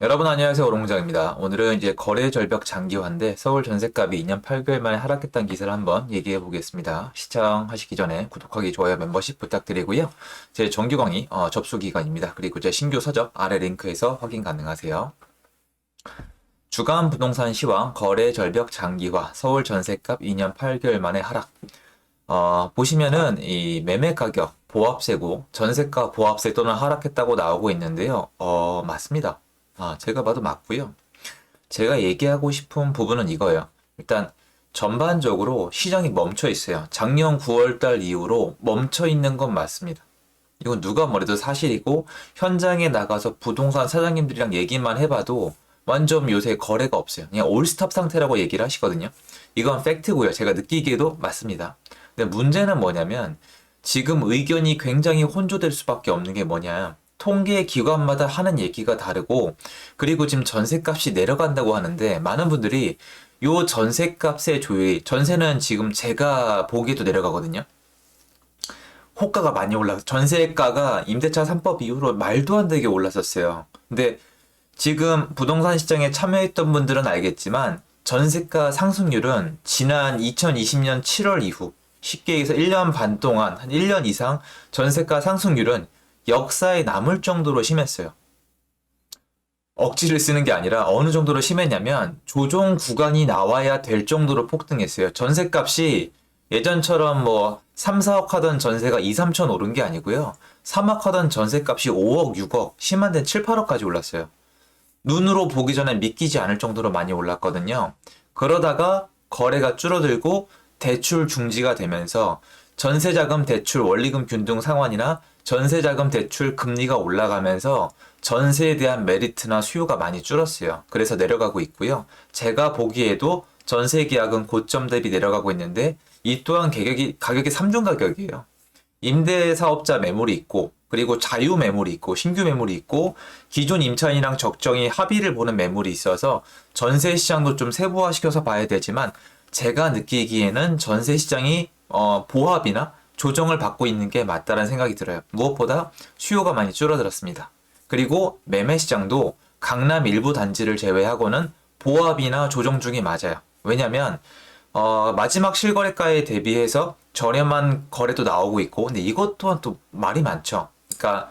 여러분 안녕하세요 오롱장입니다. 오늘은 이제 거래 절벽 장기화인데 서울 전세값이 2년 8개월 만에 하락했다는 기사를 한번 얘기해 보겠습니다. 시청하시기 전에 구독하기, 좋아요, 멤버십 부탁드리고요. 제 정규 강의 어, 접수 기간입니다. 그리고 제 신규 서적 아래 링크에서 확인 가능하세요. 주간 부동산 시황 거래 절벽 장기화 서울 전세값 2년 8개월 만에 하락. 어, 보시면은 이 매매 가격 보합세고 전세가 보합세 또는 하락했다고 나오고 있는데요. 어, 맞습니다. 아, 제가 봐도 맞고요. 제가 얘기하고 싶은 부분은 이거예요. 일단 전반적으로 시장이 멈춰 있어요. 작년 9월 달 이후로 멈춰 있는 건 맞습니다. 이건 누가 뭐래도 사실이고 현장에 나가서 부동산 사장님들이랑 얘기만 해봐도 완전 요새 거래가 없어요. 그냥 올스톱 상태라고 얘기를 하시거든요. 이건 팩트고요. 제가 느끼기에도 맞습니다. 근데 문제는 뭐냐면 지금 의견이 굉장히 혼조될 수밖에 없는 게 뭐냐. 통계 기관마다 하는 얘기가 다르고 그리고 지금 전세값이 내려간다고 하는데 많은 분들이 요 전세값의 조율, 전세는 지금 제가 보기에도 내려가거든요. 호가가 많이 올라서 전세가가 임대차 3법 이후로 말도 안 되게 올랐었어요. 근데 지금 부동산 시장에 참여했던 분들은 알겠지만 전세가 상승률은 지난 2020년 7월 이후 쉽게 얘기해서 1년 반 동안 한 1년 이상 전세가 상승률은 역사에 남을 정도로 심했어요. 억지를 쓰는 게 아니라 어느 정도로 심했냐면 조정 구간이 나와야 될 정도로 폭등했어요. 전세값이 예전처럼 뭐 3, 4억 하던 전세가 2, 3천 오른 게 아니고요. 3억 하던 전세값이 5억, 6억, 심한 데는 7, 8억까지 올랐어요. 눈으로 보기 전에 믿기지 않을 정도로 많이 올랐거든요. 그러다가 거래가 줄어들고 대출 중지가 되면서 전세자금 대출 원리금 균등 상환이나 전세자금 대출 금리가 올라가면서 전세에 대한 메리트나 수요가 많이 줄었어요. 그래서 내려가고 있고요. 제가 보기에도 전세 계약은 고점 대비 내려가고 있는데 이 또한 가격이 가격이 3중 가격이에요. 임대 사업자 매물이 있고 그리고 자유 매물이 있고 신규 매물이 있고 기존 임차인이랑 적정히 합의를 보는 매물이 있어서 전세 시장도 좀 세부화시켜서 봐야 되지만 제가 느끼기에는 전세 시장이 어, 보합이나 조정을 받고 있는 게 맞다는 생각이 들어요. 무엇보다 수요가 많이 줄어들었습니다. 그리고 매매 시장도 강남 일부 단지를 제외하고는 보합이나 조정 중이 맞아요. 왜냐면 어, 마지막 실거래가에 대비해서 저렴한 거래도 나오고 있고 근데 이것 또한 또 말이 많죠. 그러니까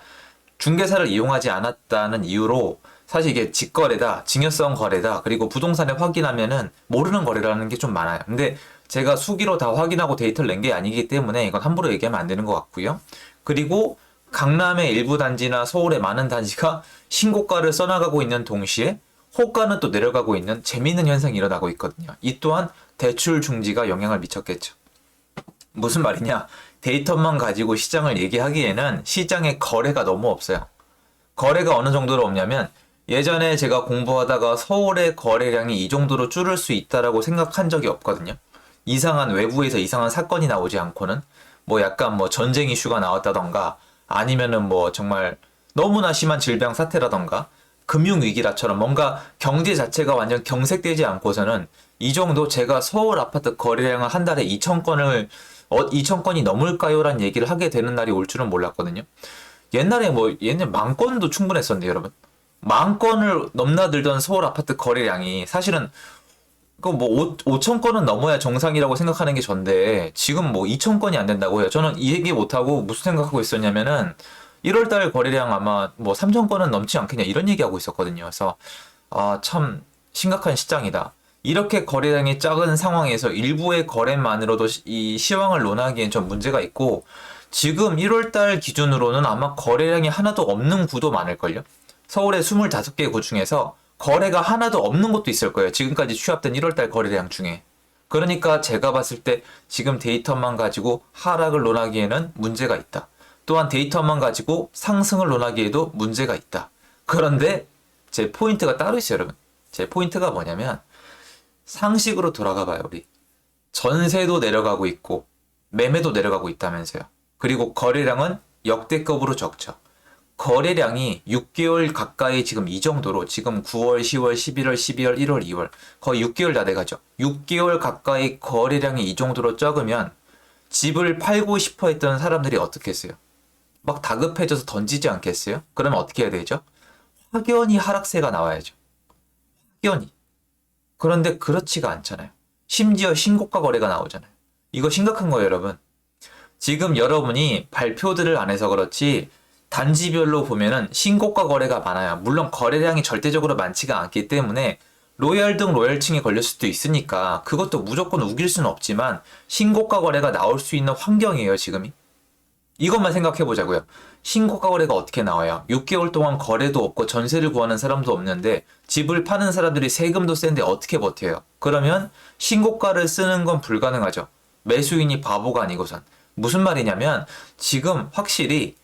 중개사를 이용하지 않았다는 이유로 사실 이게 직거래다, 증여성 거래다, 그리고 부동산에 확인하면은 모르는 거래라는 게 좀 많아요. 근데 제가 수기로 다 확인하고 데이터를 낸 게 아니기 때문에 이건 함부로 얘기하면 안 되는 것 같고요. 그리고 강남의 일부 단지나 서울의 많은 단지가 신고가를 써나가고 있는 동시에 호가는 또 내려가고 있는 재미있는 현상이 일어나고 있거든요. 이 또한 대출 중지가 영향을 미쳤겠죠. 무슨 말이냐? 데이터만 가지고 시장을 얘기하기에는 시장에 거래가 너무 없어요. 거래가 어느 정도로 없냐면 예전에 제가 공부하다가 서울의 거래량이 이 정도로 줄을 수 있다라고 생각한 적이 없거든요. 이상한 외부에서 이상한 사건이 나오지 않고는 뭐 약간 뭐 전쟁 이슈가 나왔다던가 아니면은 뭐 정말 너무나 심한 질병 사태라던가 금융 위기라처럼 뭔가 경제 자체가 완전 경색되지 않고서는 이 정도 제가 서울 아파트 거래량을 한 달에 2천 건을 어, 2천 건이 넘을까요 라는 얘기를 하게 되는 날이 올 줄은 몰랐거든요. 옛날에 뭐 옛날 만 건도 충분했었는데 여러분 만 건을 넘나들던 서울 아파트 거래량이 사실은 그뭐 5천 건은 넘어야 정상이라고 생각하는 게 전데 지금 뭐 2천 건이 안 된다고 해요. 저는 이 얘기 못 하고 무슨 생각하고 있었냐면은 1월 달 거래량 아마 뭐 3천 건은 넘지 않겠냐 이런 얘기하고 있었거든요. 그래서 아 참 심각한 시장이다. 이렇게 거래량이 작은 상황에서 일부의 거래만으로도 시- 이 시황을 논하기엔 좀 문제가 있고 지금 1월 달 기준으로는 아마 거래량이 하나도 없는 구도 많을걸요. 서울의 25개 구 중에서 거래가 하나도 없는 곳도 있을 거예요. 지금까지 취합된 1월달 거래량 중에. 그러니까 제가 봤을 때 지금 데이터만 가지고 하락을 논하기에는 문제가 있다. 또한 데이터만 가지고 상승을 논하기에도 문제가 있다. 그런데 제 포인트가 따로 있어요, 여러분. 제 포인트가 뭐냐면 상식으로 돌아가 봐요, 우리. 전세도 내려가고 있고 매매도 내려가고 있다면서요. 그리고 거래량은 역대급으로 적죠. 거래량이 6개월 가까이 지금 이 정도로 지금 9월, 10월, 11월, 12월, 1월, 2월 거의 6개월 다 돼가죠. 6개월 가까이 거래량이 이 정도로 적으면 집을 팔고 싶어 했던 사람들이 어떻게 했어요? 막 다급해져서 던지지 않겠어요? 그러면 어떻게 해야 되죠? 확연히 하락세가 나와야죠. 확연히. 그런데 그렇지가 않잖아요. 심지어 신고가 거래가 나오잖아요. 이거 심각한 거예요, 여러분. 지금 여러분이 발표들을 안 해서 그렇지 단지별로 보면은 신고가 거래가 많아요. 물론 거래량이 절대적으로 많지가 않기 때문에 로얄 등 로얄층에 걸릴 수도 있으니까 그것도 무조건 우길 수는 없지만 신고가 거래가 나올 수 있는 환경이에요, 지금이. 이것만 생각해 보자고요. 신고가 거래가 어떻게 나와요? 6개월 동안 거래도 없고 전세를 구하는 사람도 없는데 집을 파는 사람들이 세금도 센데 어떻게 버텨요? 그러면 신고가를 쓰는 건 불가능하죠. 매수인이 바보가 아니고선. 무슨 말이냐면 지금 확실히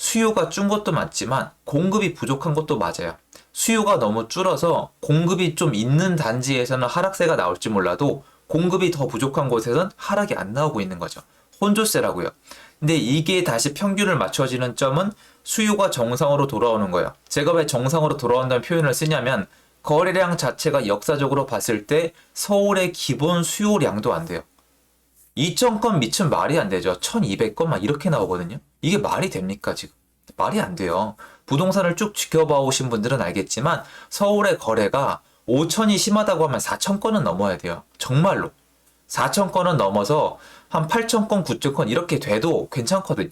수요가 준 것도 맞지만 공급이 부족한 것도 맞아요. 수요가 너무 줄어서 공급이 좀 있는 단지에서는 하락세가 나올지 몰라도 공급이 더 부족한 곳에선 하락이 안 나오고 있는 거죠. 혼조세라고요. 근데 이게 다시 평균을 맞춰지는 점은 수요가 정상으로 돌아오는 거예요. 제가 왜 정상으로 돌아온다는 표현을 쓰냐면 거래량 자체가 역사적으로 봤을 때 서울의 기본 수요량도 안 돼요. 2,000건 미친 말이 안 되죠. 1,200건 막 이렇게 나오거든요. 이게 말이 됩니까, 지금? 말이 안 돼요. 부동산을 쭉 지켜봐 오신 분들은 알겠지만 서울의 거래가 5천이 심하다고 하면 4천 건은 넘어야 돼요. 정말로. 4천 건은 넘어서 한 8천 건, 9천 건 이렇게 돼도 괜찮거든요.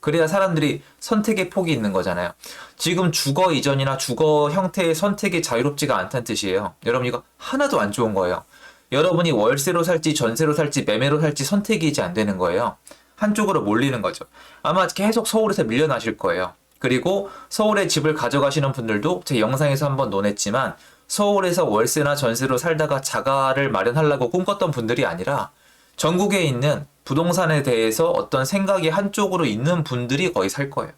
그래야 사람들이 선택의 폭이 있는 거잖아요. 지금 주거 이전이나 주거 형태의 선택이 자유롭지가 않다는 뜻이에요. 여러분 이거 하나도 안 좋은 거예요. 여러분이 월세로 살지 전세로 살지 매매로 살지 선택이 이제 안 되는 거예요. 한쪽으로 몰리는 거죠. 아마 계속 서울에서 밀려나실 거예요. 그리고 서울에 집을 가져가시는 분들도 제 영상에서 한번 논했지만 서울에서 월세나 전세로 살다가 자가를 마련하려고 꿈꿨던 분들이 아니라 전국에 있는 부동산에 대해서 어떤 생각이 한쪽으로 있는 분들이 거의 살 거예요.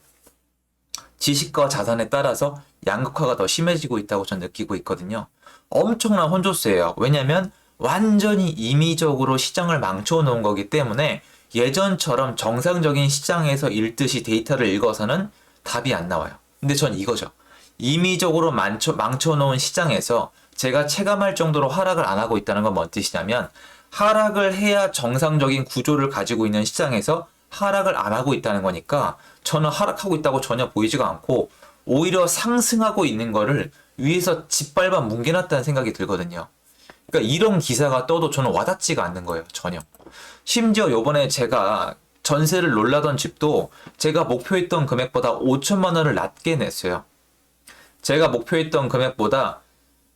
지식과 자산에 따라서 양극화가 더 심해지고 있다고 저는 느끼고 있거든요. 엄청난 혼조세예요. 왜냐하면 완전히 임의적으로 시장을 망쳐 놓은 거기 때문에 예전처럼 정상적인 시장에서 읽듯이 데이터를 읽어서는 답이 안 나와요. 근데 전 이거죠. 임의적으로 망쳐, 망쳐 놓은 시장에서 제가 체감할 정도로 하락을 안 하고 있다는 건 뭔 뜻이냐면 하락을 해야 정상적인 구조를 가지고 있는 시장에서 하락을 안 하고 있다는 거니까 저는 하락하고 있다고 전혀 보이지가 않고 오히려 상승하고 있는 거를 위에서 짓밟아 뭉개놨다는 생각이 들거든요. 그러니까 이런 기사가 떠도 저는 와닿지가 않는 거예요, 전혀. 심지어 요번에 제가 전세를 놀라던 집도 제가 목표했던 금액보다 5천만 원을 낮게 냈어요. 제가 목표했던 금액보다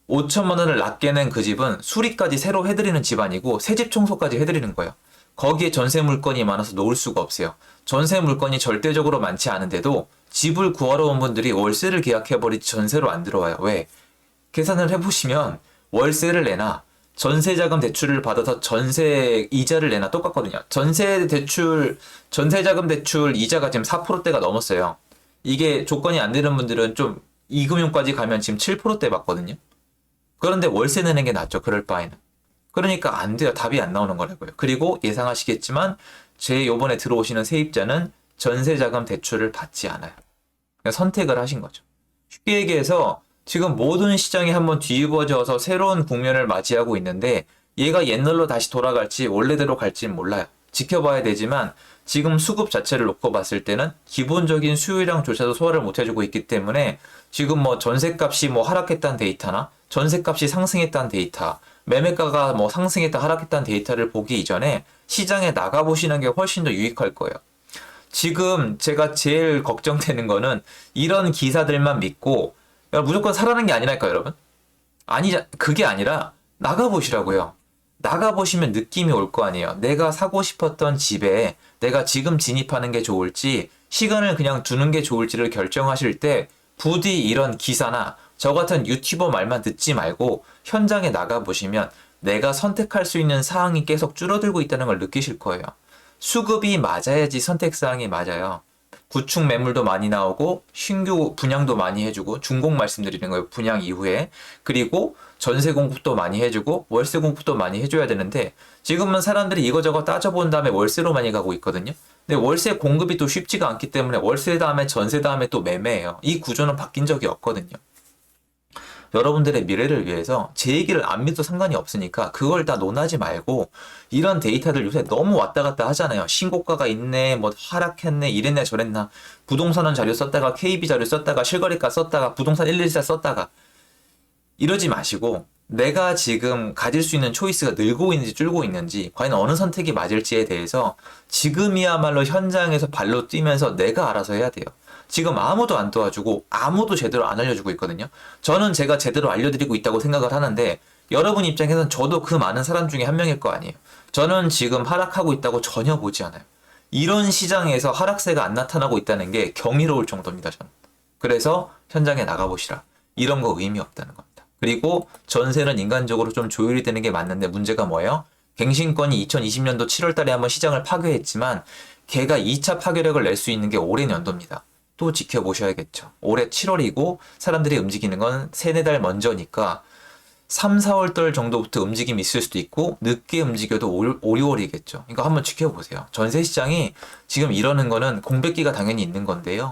5천만 원을 낮게 낸 그 집은 수리까지 새로 해드리는 집 아니고 새 집 청소까지 해드리는 거예요. 거기에 전세 물건이 많아서 놓을 수가 없어요. 전세 물건이 절대적으로 많지 않은데도 집을 구하러 온 분들이 월세를 계약해버리지 전세로 안 들어와요. 왜? 계산을 해보시면 월세를 내나 전세자금 대출을 받아서 전세 이자를 내나 똑같거든요. 전세 대출, 전세자금 대출 이자가 지금 4%대가 넘었어요. 이게 조건이 안 되는 분들은 좀 이금융까지 가면 지금 7%대 받거든요. 그런데 월세 내는 게 낫죠. 그럴 바에는. 그러니까 안 돼요. 답이 안 나오는 거라고요. 그리고 예상하시겠지만 제 요번에 들어오시는 세입자는 전세자금 대출을 받지 않아요. 그냥 선택을 하신 거죠. 쉽게 얘기해서 지금 모든 시장이 한번 뒤집어져서 새로운 국면을 맞이하고 있는데 얘가 옛날로 다시 돌아갈지 원래대로 갈지는 몰라요. 지켜봐야 되지만 지금 수급 자체를 놓고 봤을 때는 기본적인 수요량조차도 소화를 못 해주고 있기 때문에 지금 뭐 전세값이 뭐 하락했다는 데이터나 전세값이 상승했다는 데이터, 매매가가 뭐 상승했다 하락했다는 데이터를 보기 이전에 시장에 나가보시는 게 훨씬 더 유익할 거예요. 지금 제가 제일 걱정되는 거는 이런 기사들만 믿고 무조건 사라는 게 아니랄까요, 여러분? 아니, 그게 아니라 나가 보시라고요. 나가 보시면 느낌이 올 거 아니에요. 내가 사고 싶었던 집에 내가 지금 진입하는 게 좋을지, 시간을 그냥 두는 게 좋을지를 결정하실 때, 부디 이런 기사나 저 같은 유튜버 말만 듣지 말고 현장에 나가 보시면 내가 선택할 수 있는 사항이 계속 줄어들고 있다는 걸 느끼실 거예요. 수급이 맞아야지 선택 사항이 맞아요. 구축 매물도 많이 나오고 신규 분양도 많이 해주고 준공 말씀드리는 거예요. 분양 이후에 그리고 전세 공급도 많이 해주고 월세 공급도 많이 해줘야 되는데 지금은 사람들이 이거저거 따져본 다음에 월세로 많이 가고 있거든요. 근데 월세 공급이 또 쉽지가 않기 때문에 월세 다음에 전세 다음에 또 매매예요. 이 구조는 바뀐 적이 없거든요. 여러분들의 미래를 위해서 제 얘기를 안 믿어도 상관이 없으니까 그걸 다 논하지 말고 이런 데이터들 요새 너무 왔다 갔다 하잖아요. 신고가가 있네, 뭐 하락했네, 이랬네, 저랬나. 부동산원 자료 썼다가 KB 자료 썼다가 실거래가 썼다가 부동산 114 썼다가 이러지 마시고 내가 지금 가질 수 있는 초이스가 늘고 있는지 줄고 있는지 과연 어느 선택이 맞을지에 대해서 지금이야말로 현장에서 발로 뛰면서 내가 알아서 해야 돼요. 지금 아무도 안 도와주고 아무도 제대로 안 알려주고 있거든요. 저는 제가 제대로 알려드리고 있다고 생각을 하는데 여러분 입장에서는 저도 그 많은 사람 중에 한 명일 거 아니에요. 저는 지금 하락하고 있다고 전혀 보지 않아요. 이런 시장에서 하락세가 안 나타나고 있다는 게 경이로울 정도입니다. 저는. 그래서 현장에 나가보시라. 이런 거 의미 없다는 겁니다. 그리고 전세는 인간적으로 좀 조율이 되는 게 맞는데 문제가 뭐예요? 갱신권이 2020년도 7월 달에 한번 시장을 파괴했지만 걔가 2차 파괴력을 낼 수 있는 게 올해 연도입니다. 또 지켜보셔야겠죠. 올해 7월이고 사람들이 움직이는 건 3, 4달 먼저니까 3, 4월 달 정도부터 움직임이 있을 수도 있고 늦게 움직여도 5, 6월이겠죠. 그러니까 한번 지켜보세요. 전세 시장이 지금 이러는 거는 공백기가 당연히 있는 건데요.